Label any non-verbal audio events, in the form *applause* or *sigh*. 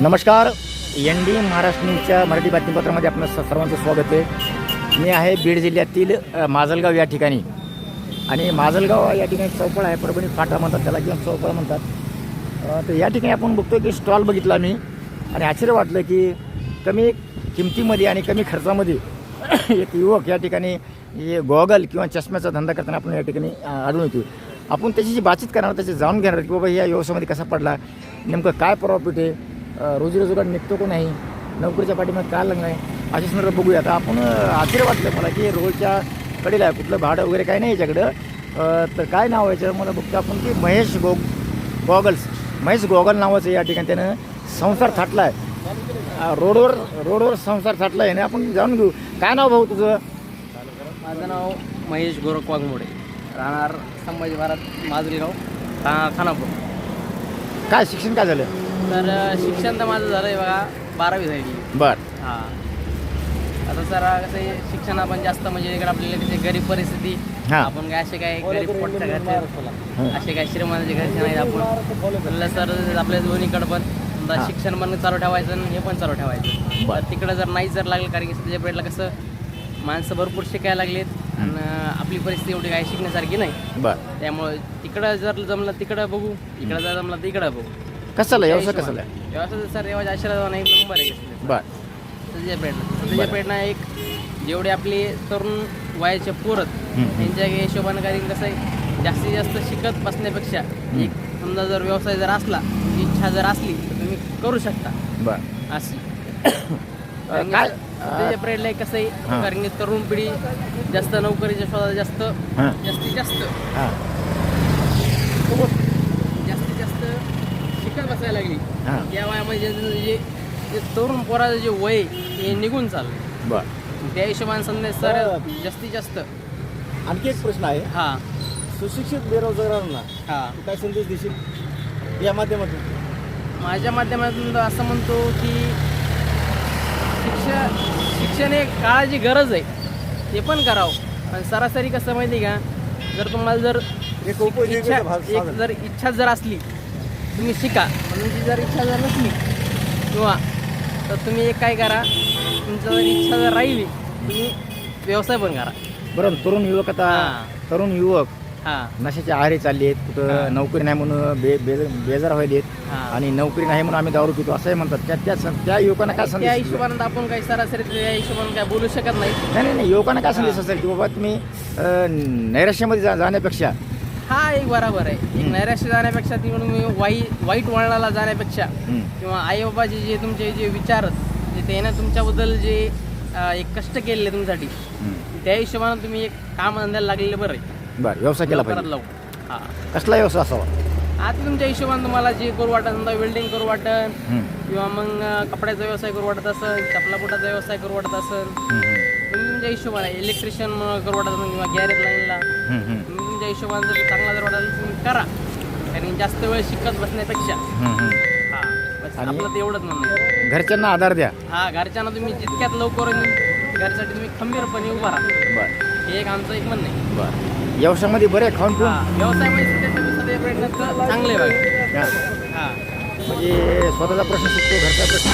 नमस्कार N D Maharashtra न्यूजच्या मराठी बातमीपत्रामध्ये आपलं सर्वांचं स्वागत आहे. मी आहे बीड जिल्ह्यातील माजलगाव या ठिकाणी. आणि माजलगाव या ठिकाणी चौपळ आहे परभणी फाटा म्हणतात त्याला किंवा चौपळ म्हणतात. तर या ठिकाणी आपण बघतो की स्टॉल बघितला मी. आणि आश्चर्य वाटलं की कमी किमतीमध्ये आणि कमी खर्चामध्ये *coughs* एक युवक या ठिकाणी हे गॉगल किंवा चष्म्याचा धंदा करताना आपण या ठिकाणी आढळून येतो आपण त्याची जी बातचीत करणार त्याची जाणून घेणार की बाबा या व्यवसायामध्ये कसा पडला नेमकं काय प्रॉफिट आहे रोजीरोजगार निघतो का नाही? नोकरीच्या पाठीमागे काय लागणार आहे? अशा संदर्भात बघूया आता आपण आश्चर्य वाटलं मला की रोडच्या कडेला आहे कुठलं भाडं वगैरे काही नाही याच्याकडं. तर काय नाव आहे मला बघतो आपण की Mahesh go goggles. Mahesh goggle नावाचं या ठिकाणी त्यानं संसार थाटला आहे रोडवर रोडवर संसार थाटला आहे ना आपण जाणून घेऊ. काय नाव भाऊ तुझं? माझं नाव महेश गोरख वाघमोडे. राहणार संभाजी महाराज माजरीराव राहणार खानापूर. काय शिक्षण काय झालं? तर शिक्षण तर माझं झालं आहे बघा बारावी झाली. बर. हां. आता सर कसं आहे शिक्षण आपण जास्त म्हणजे इकडे आपल्याला कशी गरीब परिस्थिती. हां. आपण काय असे काय गरीब पोटच्या घरचे असे काय श्रीमंताचे घरचे नाहीत आपण. म्हणलं सर आपल्या दोन्हीकडं पण. समजा हां. शिक्षण पण चालू ठेवायचं आणि हे पण चालू ठेवायचं. बरं. तर तिकडं जर नाही जर लागलं कारण की सध्या पेडला कसं माणसं भरपूर शिकायला लागलेत. आणि आपली परिस्थिती एवढी काही शिकण्यासारखी नाही. बर. त्यामुळे तिकडं जर जमलं तिकडं बघू इकडं जर जमलं तर इकडं बघू. कसं व्यवसाय कसं आहे व्यवस्था सर रेवाज आशीर्वाद एक नंबर आहे. बर. सध्या पेडणं. एक जेवढे आपले तरुण वयाचे पोरत हम्म. त्यांच्या हिशोबानं काही कसं आहे जास्तीत जास्त शिकत बसण्यापेक्षा एक समजा जर व्यवसाय जर असला तुमची इच्छा जर असली तर तुम्ही करू शकता. बर. अशी अ, काय? सध्याच्या पिरियडला एक कसं हां. आहे कारण की तरुण पिढी जास्त नोकरीच्या शोधात जास्त हां. जास्तीत जास्त. हां. जास्तीत जास्त शिकत बसायला लागली. त्या वयामध्ये जे- जे जे तरुण पोराचं जे वय आहे, हे निघून चाललं बर. त्या हिशोबाने संदेश सर जास्तीत जास्त. आणखी एक प्रश्न आहे. हा. सुशिक्षित बेरोजगारांना हा. तू काय संदेश देशील? या माध्यमातून. माझ्या माध्यमातून तर असं म्हणतो की शिक्षण शिक्षण हे काळाची गरज आहे. ते पण करावं. पण सरासरी कसं माहिती का? जर तुम्हाला जर एक इच्छा एक. जर इच्छा जर असली तुम्ही शिका. पण तुमची जर इच्छा जर नसली किंवा तर तुम्ही एक काय करा? तुमचं जर इच्छा जर राहिली तुम्ही व्यवसाय पण करा. बरं तरुण युवक आता. तरुण युवक हां. नशाच्या आहारी चालले आहेत कुठं. नोकरी नाही म्हणून बे बे- बेजार व्हायलेत हां. आणि नोकरी नाही म्हणून आम्ही दारू पितो असंही म्हणतात. त्या त्या त्या युवकांना काय त्या संदेश हिशोबानं आपण काही सरासरी त्या हिशोबानं काय बोलू शकत नाही. नाही नाही नाही युवकांना काय संदेश असेल की बाबा तुम्ही अ, नैराश्यामध्ये जा जाण्यापेक्षा? हा एक बरोबर आहे. एक. नैराश्य जाण्यापेक्षा तिकडून तुम्ही वाईट वाईट वळणाला जाण्यापेक्षा हं, किंवा आईबाबाचे जे तुमचे जे विचार आहेत, जे त्यानं तुमच्याबद्दल जे अं, एक कष्ट केलेले तुमच्यासाठी हं. त्या हिशोबानं तुम्ही एक काम धंद्याला लागलेलं बरं आहे. बरं व्यवसाय केला लवकरात पाहिजे. लवकर. हा. कसला व्यवसाय असावा? आता तुमच्या हिशोबानं तुम्हाला जे करू वाटत समजा वेल्डिंग करू वाटन हं, किंवा मग अं, कपड्याचा व्यवसाय करू वाटत असेल चपला बुटाचा व्यवसाय करू वाटत असेल तुम्ही तुमच्या हिशोबाने इलेक्ट्रिशियन करू वाटत असेल किंवा गॅरेज लाईनला तुम्ही तुमच्या हिशोबाने जर चांगला जर वाटायला तुम्ही करा. कारण की जास्त वेळ शिकत बसण्यापेक्षा. हं, बस आणि- आपलं ते एवढंच म्हणणं आहे. घरच्यांना आधार द्या. हा घरच्यांना तुम्ही जितक्यात लवकर घरसाठी तुम्ही खंबीरपणे उभा राहा. बरं. हे एक आमचं एक म्हणणं आहे. बरं. व्यवसायामध्ये बरे खाऊन पिऊन? हा व्यवसायामध्ये सध्या तुम्ही सध्या प्रयत्न चांगले बघा. हां. हा. म्हणजे स्वतःचा प्रश्न सुटतो घरचा प्रश्न.